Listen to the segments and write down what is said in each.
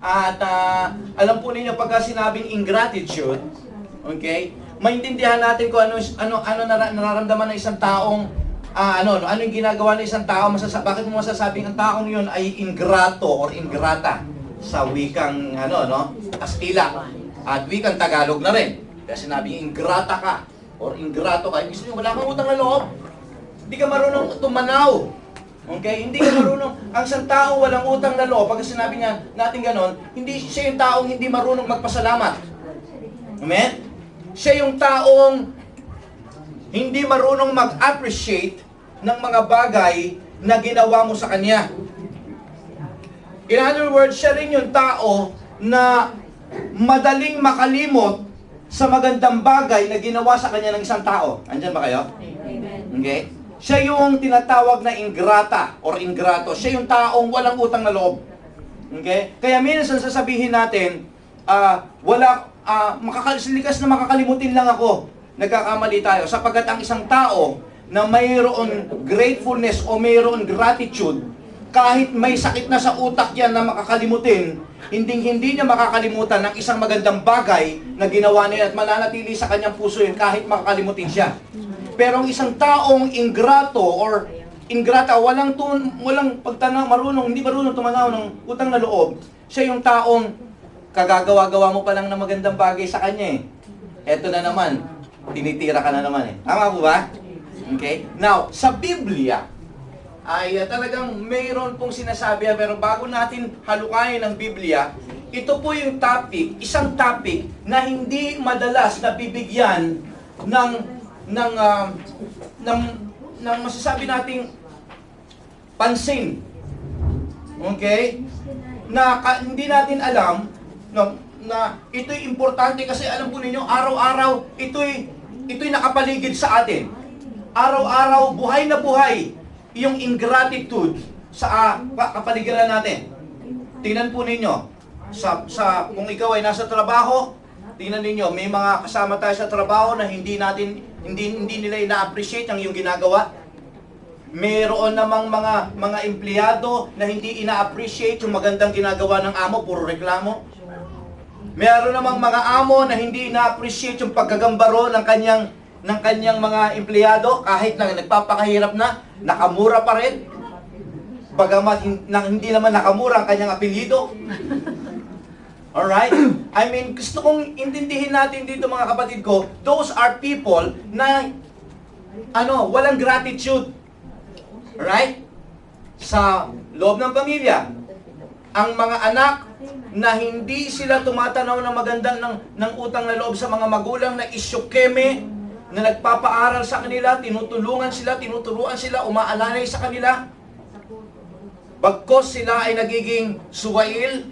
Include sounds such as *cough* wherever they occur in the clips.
At ah, alam po ninyo, pagka sinabing ingratitude, okay, maintindihan natin kung ano, ano, ano nara- nararamdaman ng isang taong, ah, ano, no, ano yung ginagawa ng isang tao, masasa bakit mo masasabing ang taong yun ay ingrato or ingrata sa wikang, ano, no, Astila. At wikang Tagalog na rin. Kaya sinabing ingrata ka or ingrato ka, ibig sabihin, wala kang utang na loob. Hindi ka marunong tumanaw. Okay? Hindi ka marunong. Ang isang tao walang utang na loob, pag sinabi niya natin ganon, hindi siya yung taong hindi marunong magpasalamat. Amen? Siya yung taong hindi marunong mag-appreciate ng mga bagay na ginawa mo sa kanya. In other words, siya rin yung tao na madaling makalimot sa magandang bagay na ginawa sa kanya ng isang tao. Andyan ba kayo? Okay? Siya yung tinatawag na ingrata or ingrato. Siya yung taong walang utang na loob. Okay? Kaya minsan sasabihin natin, ah, wala, ah, makakalikas na makakalimutin lang ako. Nagkakamali tayo. Sapagkat ang isang tao na mayroon gratefulness o mayroon gratitude, kahit may sakit na sa utak yan na makakalimutin, hindi hindi niya makakalimutan ng isang magandang bagay na ginawa niya at mananatili sa kanyang puso yun kahit makakalimutin siya. Pero ang isang taong ingrato or ingrata, walang tun, walang pagtanaw, marunong, hindi marunong tumanaw ng utang na loob, siya yung taong kagagawa-gawa mo pa lang ng magandang bagay sa kanya eh. Eto na naman, tinitira ka na naman eh. Tama po ba? Okay? Now, sa Biblia, ay uh, talagang mayroon pong sinasabi pero bago natin halukayin ang Biblia, ito po yung topic, isang topic na hindi madalas nabibigyan ng ng um, ng ng masasabi nating pansin. Okay? Na ka- hindi natin alam no, na ito'y importante kasi alam po ninyo araw-araw ito'y ito'y nakapaligid sa atin. Araw-araw buhay na buhay yung ingratitude sa pa- kapaligiran natin. Tingnan po ninyo sa sa kung ikaw ay nasa trabaho, tingnan ninyo may mga kasama tayo sa trabaho na hindi natin hindi hindi nila ina-appreciate ang iyong ginagawa. Meron namang mga mga empleyado na hindi ina-appreciate yung magandang ginagawa ng amo, puro reklamo. Meron namang mga amo na hindi ina-appreciate yung pagkagambaro ng kanyang ng kanyang mga empleyado kahit na nagpapakahirap na, nakamura pa rin. Bagamat hindi naman nakamura ang kanyang apelyido. Alright? I mean, gusto kong intindihin natin dito mga kapatid ko, those are people na ano, walang gratitude. Right? Sa loob ng pamilya, ang mga anak na hindi sila tumatanaw ng magandang ng, ng utang na loob sa mga magulang na isyokeme, na nagpapaaral sa kanila, tinutulungan sila, tinuturuan sila, umaalalay sa kanila. Bagkos sila ay nagiging suwail,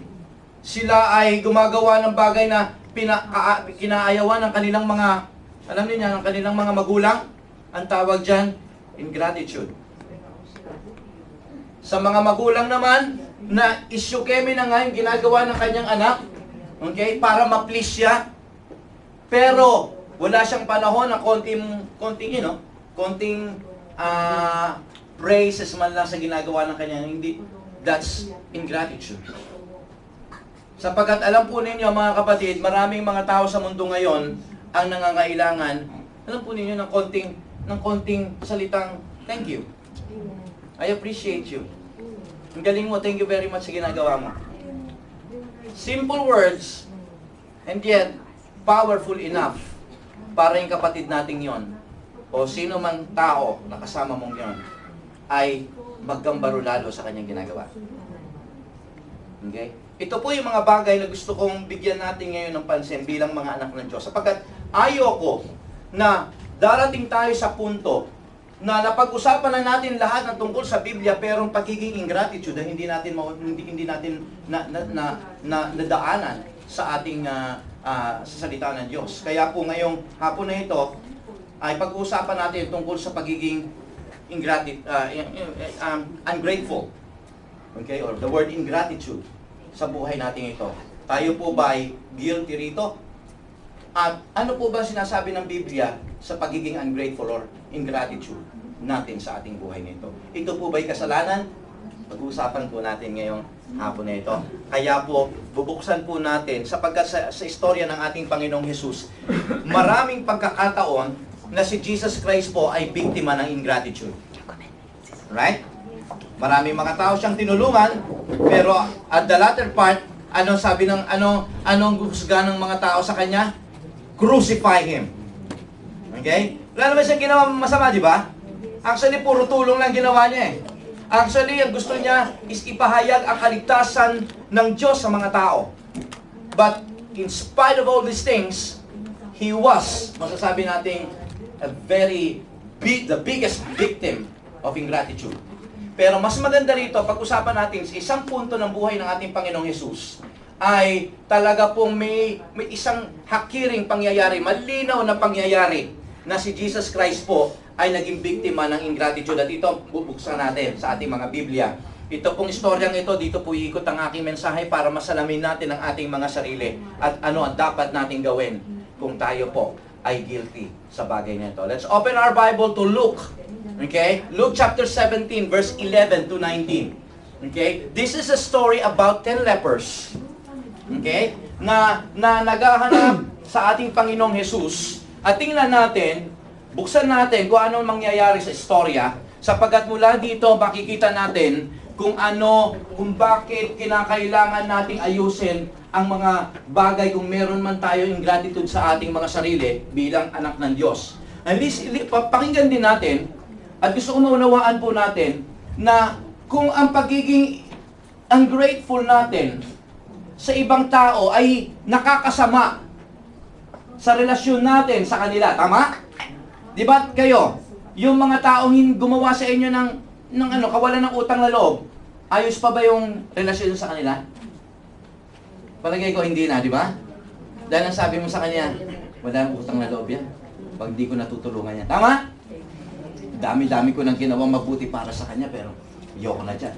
sila ay gumagawa ng bagay na pina, kaa- kinaayawan ng kanilang mga, alam niyo ng kanilang mga magulang, ang tawag dyan, ingratitude. Sa mga magulang naman, na isyukeme na nga yung ginagawa ng kanyang anak, okay, para ma-please siya, pero wala siyang panahon na konting, konting, you know, konting ah, praises man lang sa ginagawa ng kanya, hindi, that's ingratitude. Sapagkat alam po ninyo mga kapatid, maraming mga tao sa mundo ngayon ang nangangailangan, alam po ninyo ng konting, ng konting salitang thank you. I appreciate you. Ang galing mo, thank you very much sa ginagawa mo. Simple words, and yet powerful enough para yung kapatid nating yon o sino mang tao na kasama mong yon ay maggambaro lalo sa kanyang ginagawa. Okay? Ito po yung mga bagay na gusto kong bigyan natin ngayon ng pansin bilang mga anak ng Diyos. Sapagkat ayoko na darating tayo sa punto na napag-usapan na natin lahat ng tungkol sa Biblia pero ang pagiging ingratitude ay hindi natin hindi, hindi natin na, na, na, na, nadaanan sa ating ah, ah, sa salita ng Diyos. Kaya po ngayong hapon na ito ay pag-uusapan natin tungkol sa pagiging ingratitude um, ungrateful. Okay? Or the word ingratitude sa buhay natin ito. Tayo po ba ay guilty rito? At ano po ba sinasabi ng Biblia sa pagiging ungrateful or ingratitude natin sa ating buhay nito? Ito po ba'y kasalanan? pag-uusapan po natin ngayong hapon na ito. Kaya po, bubuksan po natin sapagkat sa, sa istorya ng ating Panginoong Jesus, maraming pagkakataon na si Jesus Christ po ay biktima ng ingratitude. Right? Maraming mga tao siyang tinulungan, pero at the latter part, ano sabi ng ano anong husga ng mga tao sa kanya? Crucify him. Okay? Wala naman siyang ginawa masama, di ba? Actually, puro tulong lang ginawa niya eh. Actually, ang gusto niya is ipahayag ang kaligtasan ng Diyos sa mga tao. But in spite of all these things, he was, masasabi natin, a very big, the biggest victim of ingratitude. Pero mas maganda rito, pag-usapan natin sa isang punto ng buhay ng ating Panginoong Yesus, ay talaga pong may, may isang hakiring pangyayari, malinaw na pangyayari na si Jesus Christ po ay naging biktima ng ingratitude. At ito, bubuksan natin sa ating mga Biblia. Ito pong istoryang ito, dito po ikot ang aking mensahe para masalamin natin ang ating mga sarili at ano ang dapat nating gawin kung tayo po ay guilty sa bagay na ito. Let's open our Bible to Luke. Okay? Luke chapter 17 verse 11 to 19. Okay? This is a story about 10 lepers. Okay? Na na naghahanap *clears throat* sa ating Panginoong Jesus. At tingnan natin, buksan natin kung anong mangyayari sa istorya sapagkat mula dito makikita natin kung ano, kung bakit kinakailangan nating ayusin ang mga bagay kung meron man tayo ingratitude sa ating mga sarili bilang anak ng Diyos. At least, pakinggan din natin at gusto ko maunawaan po natin na kung ang pagiging ungrateful natin sa ibang tao ay nakakasama sa relasyon natin sa kanila. Tama? Di ba kayo? Yung mga taong gumawa sa inyo ng, ng ano, kawalan ng utang na loob, ayos pa ba yung relasyon sa kanila? Palagay ko hindi na, di ba? Dahil ang sabi mo sa kanya, wala nang utang na loob yan. Pag di ko natutulungan yan. Tama? Dami-dami ko nang ginawang mabuti para sa kanya, pero ayoko na dyan.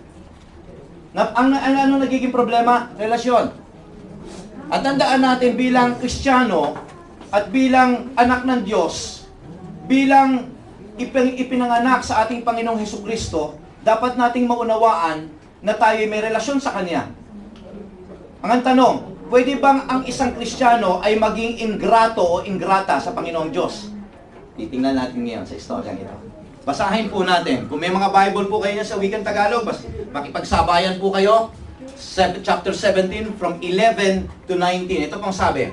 Na, ang, ang ano nagiging problema? Relasyon. At tandaan natin bilang Kristiyano at bilang anak ng Diyos, bilang ipin, ipinanganak sa ating Panginoong Heso Kristo, dapat nating maunawaan na tayo may relasyon sa Kanya. Ang tanong, pwede bang ang isang Kristiyano ay maging ingrato o ingrata sa Panginoong Diyos? Titingnan natin ngayon sa istorya ito. Basahin po natin. Kung may mga Bible po kayo sa wikang Tagalog, bas, makipagsabayan po kayo. Chapter 17 from 11 to 19. Ito pong sabi.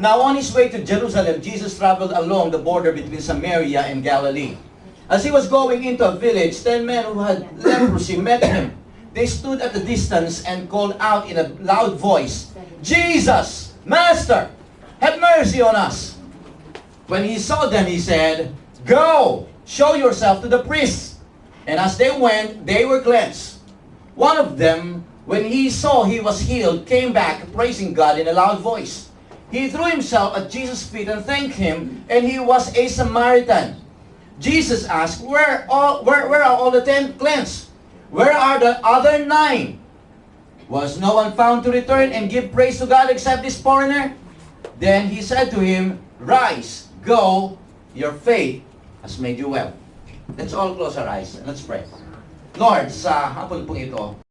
Now on his way to Jerusalem, Jesus traveled along the border between Samaria and Galilee. As he was going into a village, ten men who had leprosy met him. They stood at a distance and called out in a loud voice, Jesus, Master, have mercy on us. When he saw them, he said, Go, show yourself to the priests. And as they went, they were cleansed. One of them, when he saw he was healed, came back praising God in a loud voice. He threw himself at Jesus' feet and thanked him, and he was a Samaritan. Jesus asked, Where, all, where, where are all the ten cleansed? Where are the other nine? Was no one found to return and give praise to God except this foreigner? Then he said to him, Rise, go, your faith has made you well. Let's all close our eyes and let's pray. Lord, sa hapon pong ito,